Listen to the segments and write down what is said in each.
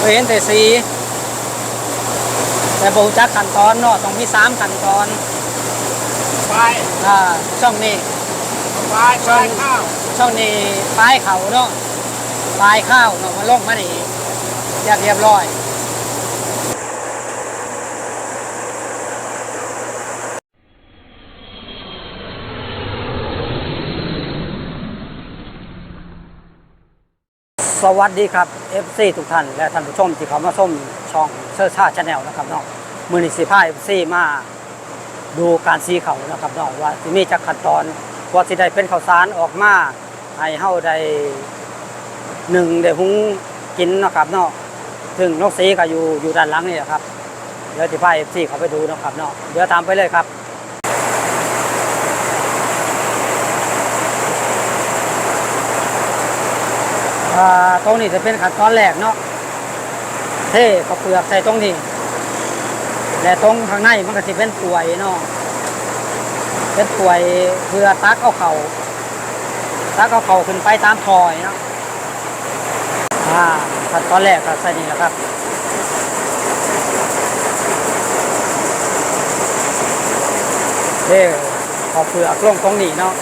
เคยเห็นแต่สีแต่บรูจักขั้นตอนเนาะต้องมีสามขั้นตอนไปอ่าช่องนี้ไปไปข้าวช่องนี้ปลายเขาเนาะปลายข้าวเนาะมาลงมานี่อยากเรียบร้อย สวัสดีครับ FC ทุกท่าน และท่านผู้ชมที่เขามาชมช่องเชิดชาชาแนลนะครับเนาะมือนิสิพา FC มาดูการซีเขานะครับเนาะว่าที่มีจักขั้นตอนว่าที่ได้เป็นข้าวสารออกมาให้เฮาได้หนึ่งได้หุงกินนะครับเนาะถึงนกสีก็อยู่อยู่ด้านหลังนี่แหละครับเดี๋ยวสิพา FC เขาไปดูนะครับเนาะเดี๋ยวตามไปเลยครับ อ่าตรงนี้จะเป็นขั้นตอนแรกเนาะเทข้าวเปลือกใส่ตรงนี้และตรงข้างในมันก็จะเป็นป่วยเนาะเป็นป่วยเพื่อตักเอาเขาตักเอาเข่าขึ้นไปตามทอยเนาะอ่าขั้นตอนแรกก็ใส่นี่แหละครับเทข้าวเปลือกลงตรงนี้เนาะ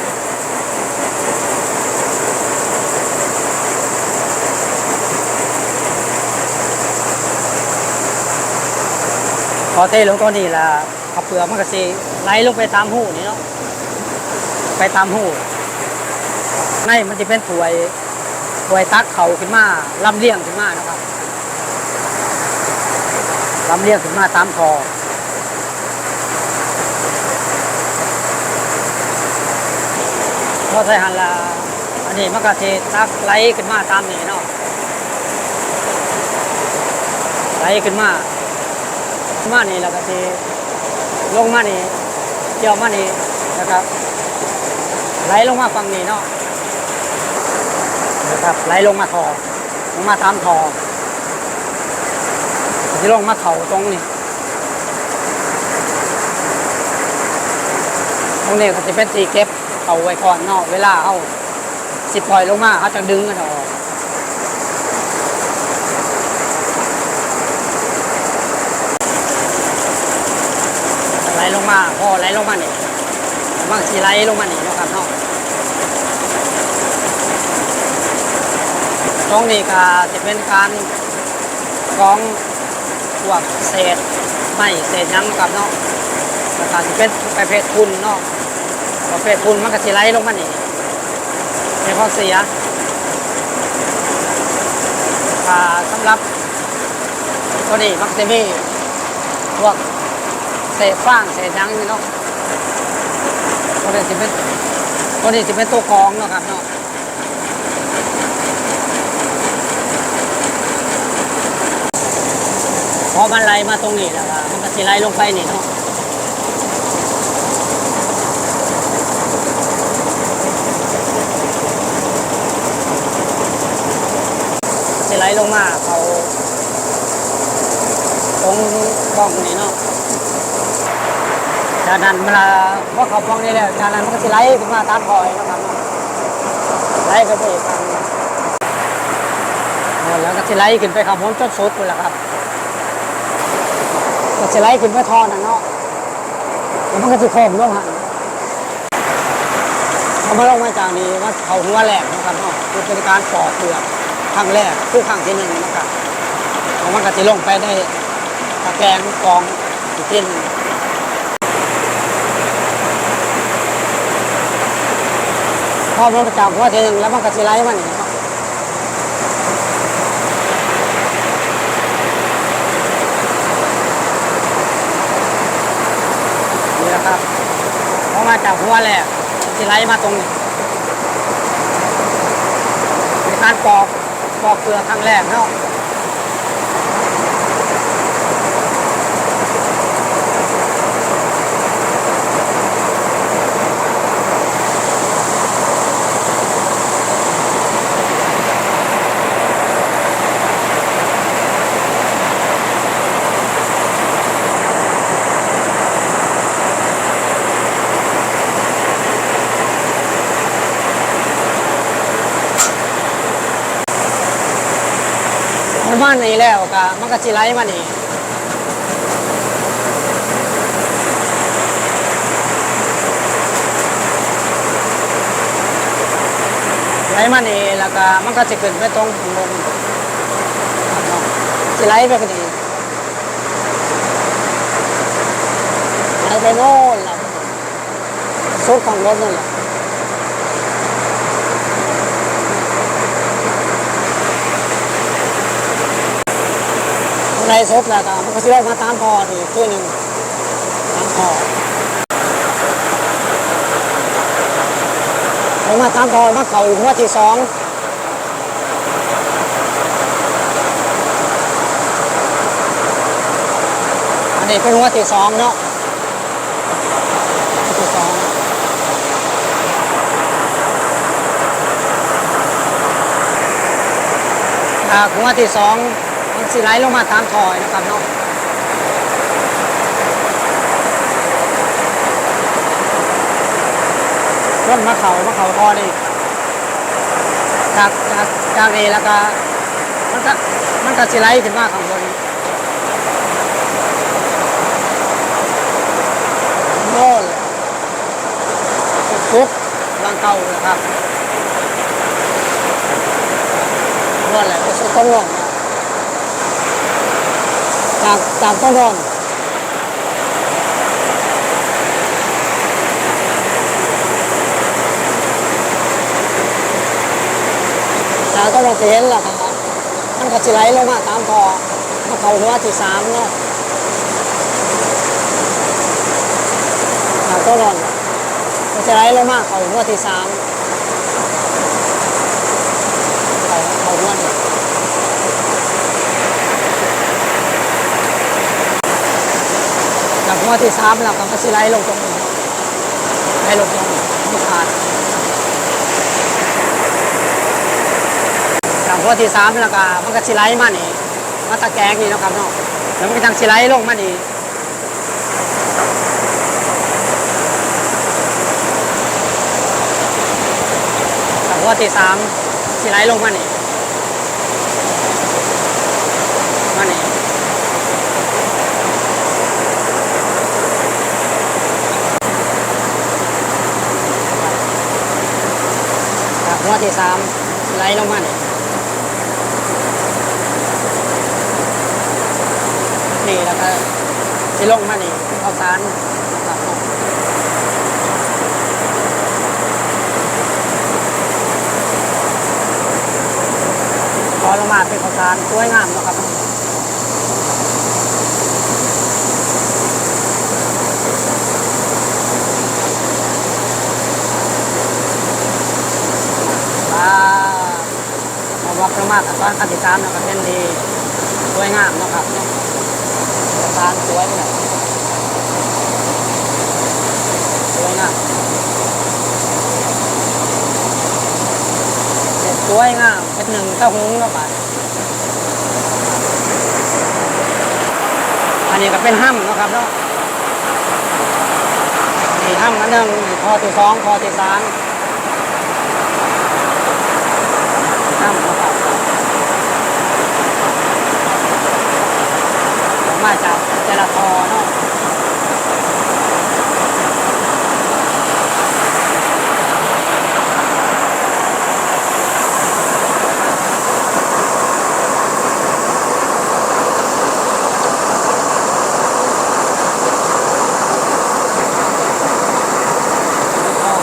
พอเทลงตัวนี้ละขับเปลือกมันก็สิไหลลงไปตามหูนี่เนาะไปตามหูในมันจะเป็นถวยถวยตักเขาขึ้นมาลำเลียงขึ้นมานะครับลำเลียงขึ้นมาตามคอพอใส่หันละอันนี้มันก็จะตักไหลขึ้นมาตามนี้เนาะไหลขึ้นมา มานี่แล้วก็ทีลงมานี่เกี่ยวมานี่นะครับ ไหลลงมาฝั่งนี้เนาะนะครับไหลลงมาทอลงมาตามทอที่ลงมาเข่าตรงนี้ตรงนี้ก็จะเป็นตีเก็บเอาไว้ก่อนเนาะเวลาเอาสิปล่อยลงมาเขาจะดึงกันออก ไหลลงมาพอไหลลงมานี่บางทีไหลลงมานี่เนาะครับเนาะตรงนี้ก็จะเป็นการกรองพวกเศษไม้เศษยังเนาะครับเนาะแล้วก็จะเป็นประเภททุนเนาะประเภททุนมันก็สิไหลลงมานี่เป็นข้อเสียสำหรับตัวนี้มักจะมีพวก เศษฟางเศษยังนี่เนาะตัวนี้จะเป็นตัวนี้จะเป็นตัวกองเนาะครับเนาะพอมันไหลมาตรงนี้แล้วมันก็สิไหลลงไปนี่เนาะสิไหลลงมาเขาตรงบ้องนี่เนาะ จากนั้นเวลาว่าเขาพองนี่แหละจากนั้นมันก็สิไหลขึ้นมาตามคอยนะครับไหลขึ้นไปอีกครั้งแล้วก็สิไหลขึ้นไปขับพ้นจนสุดเลยแหละครับก็สิไหลขึ้นไปทอนั่นเนาะแล้วมันก็สิโค้งลงหันเอามาลงมาจากนี้ว่าเขาหัวแหลกนะครับเนาะคือเป็นการปอกเปลือกครั้งแรกคือครั้งที่หนึ่งนะครับมันก็สิลงไปได้ตะแกรงกองอีกทีหนึ พอมันจับหัวทีหนึงแล้วมันก็สิไหลมันนี่ครับนี่นะครับพอมาจากหัวแหลกสิไหลมาตรงนี้มีการปอกปอกเปลือกครั้งแรกเนาะ ประมาณนี้แล้วก็มันก็สิไหลมานี่ไหลมานี่แล้วก็มันก็จะขึ้นไปตรงข้างบนครับเนาะสิไหลไปก็ดีไหลไปโน่นล่ะสุดของรถนั่นแหละ ในซบแล้วก็มันก็สิได้มาตามพออีกตัวหนึ่งตามพอลงมาตามพอมาเข่าอีกหัวที่สองอันนี้เป็นหัวที่สองเนาะหัวที่สองอ่าหัวที่สอง สิไหลลงมาตามทอยนะครับเนาะร่นมาเขามาเขาทอนี่จากจากจากนี้แล้วก็มันก็มันก็สิไหลขึ้นมาข้างบนโน่นเลยฟุกลังเก่าเลยครับนั่นแหละก็ต้องลง จากจากต้นรอนจากต้นรอนเห็นแหละครับมันก็จะไหลลงมาตามพอมาเขาหัวที่สามเนาะจากต้นรอนก็จะไหลลงมาเขาหัวที่สามเขาเขาหัวนี่ จาที่สามแล้วก็มาสิไล่ลงตรงนี้ไล่ลงตรงนี้ไม่ขาดจากหัวที่สามแล้วก็มันก็สิไล่มานี่มาตะแกงนี่นะครับเนาะแล้วมันก็จังสิไล่ลงมานี่จาที่สามสิไล่ลงมานี่มานี่ จากหัว ที่สามไหลลงมานี่นี่แล้วก็สิลงมานี่ข้าวสารครับพอลงมาเป็นข้าวสารสวยงามนาะครับอ่า พอว่าประมาณตอนขั้นที่สามแล้วก็เป็นดีสวยงามนะครับเนาะข้าวสวยเลยสวยงามสวยงามเป็นหนึ่งเต้าหุงเนาะป่ะอันนี้ก็เป็นห้ำนะครับเนาะนี่ห้ำอันหนึ่งคอที่สองคอที่สามห้ำเนาะครับออก มาจากแต่ละคอเนาะ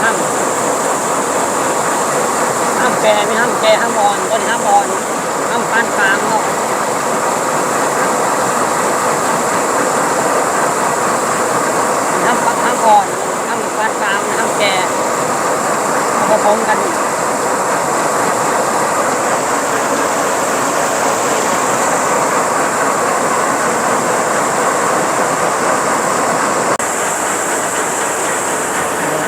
ห้ามห้ามแกไม่ห้ามแกห้ามบอลต้นห้ามบอลห้ามปานกลางเนาะห้ามปักห้ามบอลห้ามปานกลางห้าม แกเอาผสมกัน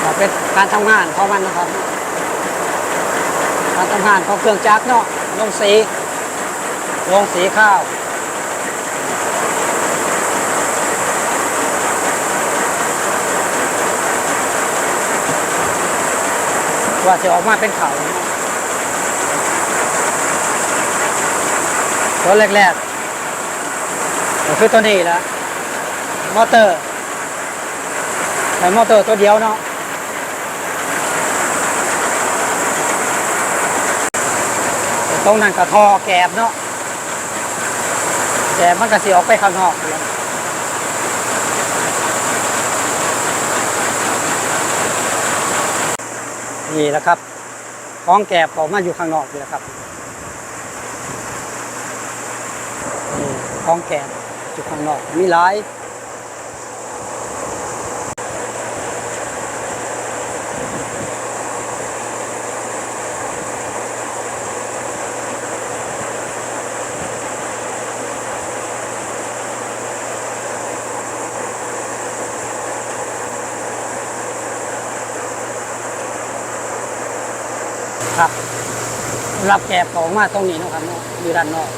ก็เป็นการทำงานของมันนะครับ การทำงานของเครื่องจักรเนาะลงสี ลงสีข้าว ว่าจะออกมาเป็นเขาตัวแรกๆก็คือตัวนี้แหละมอเตอร์แต่มอเตอร์ตัวเดียวเนาะตรงนั้นก็ทอแกบเนาะแกบมันก็สิออกไปข้างนอก นี่แหละครับของแกบออกมาอยู่ข้างนอกนี่แหละครับนี่ของแก่อยู่ข้างนอกมีหลาย ครับ รับแกบออกมาตรงนี้นะครับเนาะอยู่ด้านนอก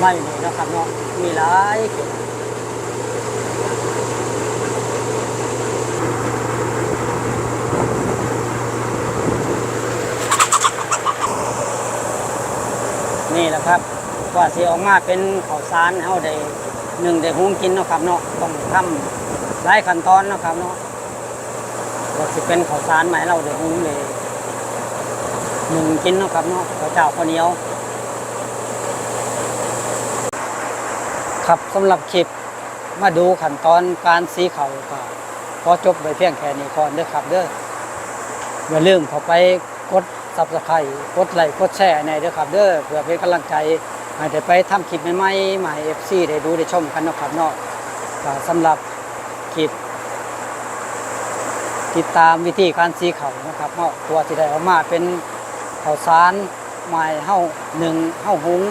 ไม่เลยนะครับเนาะมีหลายเขตนี่แหละครับกว่าที่ออกมาเป็นข้าวสารเฮาได้หนึ่งได้หุงกินนะครับเนาะต้องทำหลายขั้นตอนนะครับเนาะ ว่าสิเป็นข้าวสารไหมเราได้หุงเลยหนึ่งกินเนาะครับเนาะข้าวเจ้าข้าวเหนียว ครับสำหรับคลิปมาดูขั้นตอนการสีเขาก็พอจบไปเพียงแค่นี้ก่อนเด้อครับเด้ออย่าลืมเข้าไปกดซับสไครต์กดไลค์กดแชร์ในเด้อครับเด้อเพื่อเป็นกำลังใจให้ได้ไปทำคลิปใหม่ๆใหม่เอฟซีได้ดูได้ชมกันนะครับเนาะสำหรับคลิป ติดตามวิธีการสีเขานะครับเนาตัวที่ได้ออกมาเป็นข้าวสารไม้เฮาหนึ่งเฮาหุง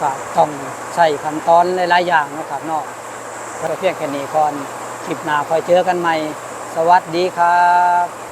ก็ต้องใช้ขั้นตอนหลายๆอย่างนะครับเนาะก็เพียงแค่นี้ก่อนคลิปหน้าคอยเจอกันใหม่ สวัสดีครับ